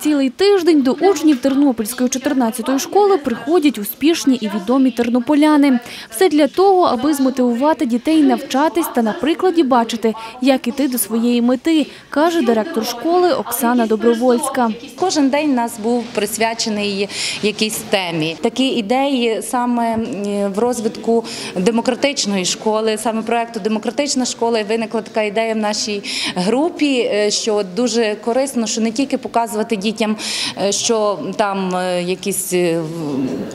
Цілий тиждень до учнів Тернопільської 14-ї школи приходять успішні і відомі тернополяни. Все для того, аби змотивувати дітей навчатись та на прикладі бачити, як іти до своєї мети, каже директор школи Оксана Добровольська. Кожен день у нас був присвячений якійсь темі. Такі ідеї саме в розвитку демократичної школи, саме проекту Демократична школа виникла така ідея в нашій групі, е, що дуже корисно, що не тільки показувати дітям, е, що там е, якісь е,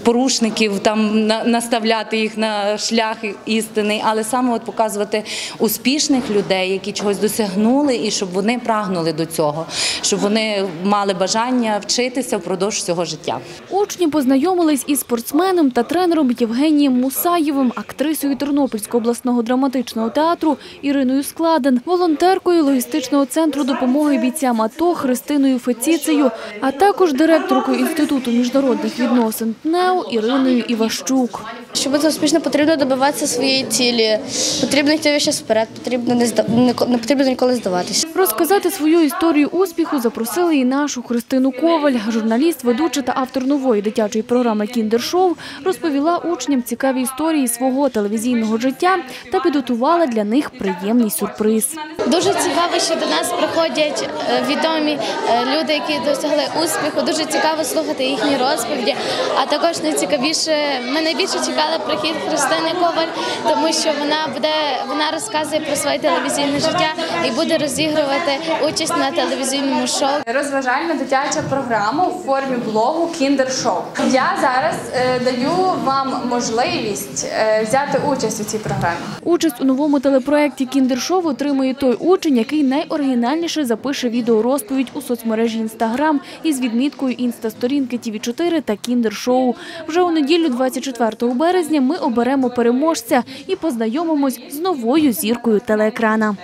порушників, там на- наставляти їх на шлях істини, але саме от показувати успішних людей, які чогось досягнули, і щоб вони прагнули до цього, щоб вони мали бажання вчитися впродовж всього життя. Учні познайомились із спортсменом та тренером Євгенієм Мусаєвим, актрисою Тернопільського обласного драматичного театру Іриною Складен, волонтеркою логістичного центру допомоги бійцям АТО Христиною Феціцею, а також директоркою Інституту міжнародних відносин ТНЕО Іриною Іващук. Щоб бути успішно, потрібно добиватися своєї цілі. Потрібно йти вище вперед, потрібно не зда... не потрібно ніколи здаватися. Розказати свою історію успіху запросили і нашу Христину Коваль. Журналіст, ведуча та автор нової дитячої програми «Кіндер-шоу» розповіла учням цікаві історії свого телевізійного життя та підготувала для них приємний сюрприз. Дуже цікаво, що до нас приходять е, відомі е, люди, які досягли успіху. Дуже цікаво слухати їхні розповіді. А також найцікавіше, ми найбільше чекали прихід Христини Коваль, тому що вона буде вона розказує про своє телевізійне життя і буде розігрувати участь на телевізійному шоу. розважальна дитяча програма у формі блогу Kinder Show. Я зараз е, даю вам можливість е, взяти участь у цій програмі. Участь у новому телепроєкті «Кіндер-шоу» отримує той учень, який найоригінальніше запише відеорозповідь у соцмережі Інстаграм із відміткою інстасторінки ТВ4 та «Кіндер-шоу». Вже у неділю 24 березня ми оберемо переможця і познайомимось з новою зіркою телеекрана.